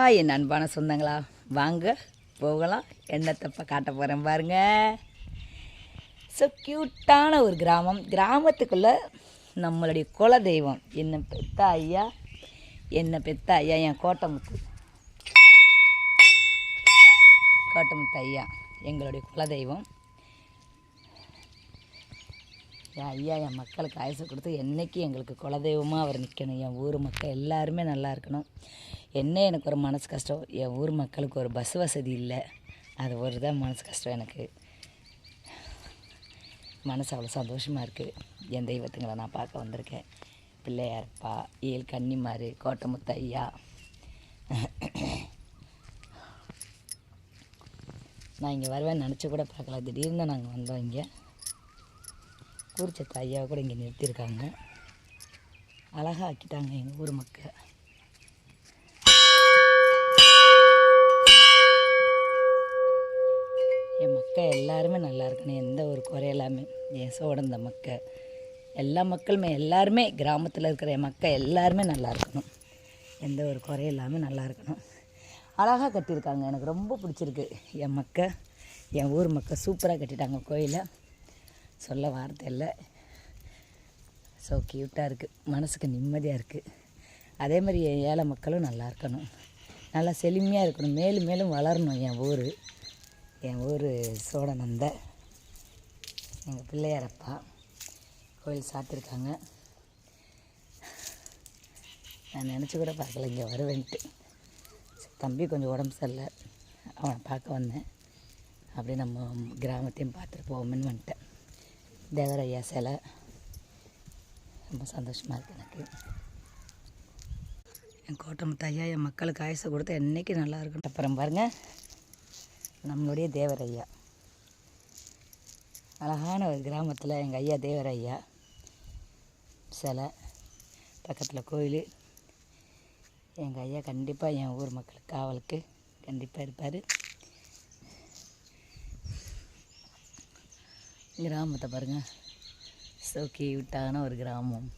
ஆ என் அன்பான சொந்தங்களா வாங்க போகலாம். என்னத்தப்ப காட்ட போகிறேன் பாருங்க. ஸோ க்யூட்டான ஒரு கிராமம். கிராமத்துக்குள்ளே நம்மளுடைய குல தெய்வம் என்ன பெத்த ஐயா? என்ன பெத்த ஐயா? என் கோட்டமுத்து. கோட்டமுத்து ஐயா எங்களுடைய குலதெய்வம். என் ஐயா என் மக்களுக்கு ஆயுசை கொடுத்து என்றைக்கு எங்களுக்கு குலதெய்வமாக அவர் நிற்கணும் என் ஊர் மக்கள் எல்லாருமே நல்லா இருக்கணும். என்ன எனக்கு ஒரு மனசு கஷ்டம்? என் ஊர் மக்களுக்கு ஒரு பஸ் வசதி இல்லை. அது ஒரு தான் மனசு கஷ்டம் எனக்கு. மனசு அவ்வளோ சந்தோஷமாக இருக்குது என் தெய்வத்துங்களை நான் பார்க்க வந்திருக்கேன். பிள்ளையார்ப்பா ஏழு கன்னிமாரு கோட்டமுத்த ஐயா நான் இங்கே வருவேன் நினச்சி கூட பார்க்கல. திடீர்னு நாங்கள் வந்தோம் இங்கே. குறிச்சத்த ஐயாவை கூட இங்கே நிறுத்தியிருக்காங்க அழகாக ஆக்கிட்டாங்க எங்கள் ஊர் மக்கள். என் மக்கள் எல்லாருமே நல்லா இருக்கணும் எந்த ஒரு குறையில்லாமல் என் சோடந்த மக்கள். எல்லா மக்களுமே எல்லாருமே கிராமத்தில் இருக்கிற என் மக்கள் எல்லாருமே நல்லா இருக்கணும். எந்த ஒரு குறையில்லாமல் நல்லா இருக்கணும். அழகாக கட்டியிருக்காங்க எனக்கு ரொம்ப பிடிச்சிருக்கு. என் மக்கள் என் ஊர் மக்கள் சூப்பராக கட்டிட்டாங்க கோயிலை. சொல்ல வார்த்தை இல்லை. ஸோ க்யூட்டாக இருக்குது மனசுக்கு நிம்மதியாக இருக்குது அதே மாதிரி என் ஏழை மக்களும் நல்லா இருக்கணும். நல்லா செழுமையாக இருக்கணும். மேலும் மேலும் வளரணும் என் ஊர். என் ஊர் சோழநந்த. எங்கள் பிள்ளையாரப்பா கோயில் சாத்திருக்காங்க. நான் நினச்சி கூட பார்க்கல. இங்கே வருவேன்ட்டு. தம்பி கொஞ்சம் உடம்பு சரியில்லை. அவனை பார்க்க வந்தேன். அப்படியே நம்ம கிராமத்தையும் பார்த்துட்டு போவோம்னு வந்துட்டேன். தேவரையா சிலை. ரொம்ப சந்தோஷமாக இருக்குது எனக்கு. என் கோட்டமுத்து ஐயா என் மக்களுக்கு ஆயுசை கொடுத்தா என்றைக்கு நல்லா இருக்கும் அப்புறம் பாருங்கள் நம்மளுடைய தேவரையா அழகான ஒரு கிராமத்தில் எங்கள் ஐயா தேவரையா சிலை. பக்கத்தில் கோயில். எங்கள் ஐயா கண்டிப்பாக என் ஊர் மக்களுக்கு காவலுக்கு கண்டிப்பாக இருப்பார். கிராமத்தை பாருங்கள் ஸோ கியூட்டான ஒரு கிராமம்.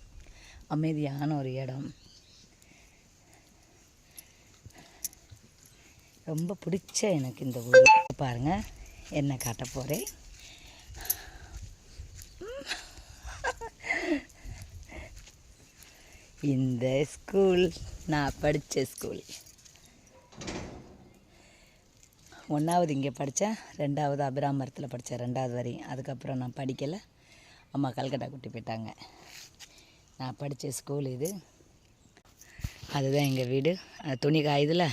அமைதியான ஒரு இடம். ரொம்ப பிடிச்ச எனக்கு இந்த ஊர். பாருங்கள் என்ன காட்ட போகிறேன் இந்த ஸ்கூல் நான் படித்த ஸ்கூல் ஒன்றாவது இங்கே படித்தேன் ரெண்டாவது அபிராமரத்தில் படித்தேன் ரெண்டாவது வரையும் அதுக்கப்புறம் நான் படிக்கலை. அம்மா கல்கட்டா கூட்டி போயிட்டாங்க. நான் படித்த ஸ்கூல் இது. அதுதான் எங்கள் வீடு. துணி காயுதுல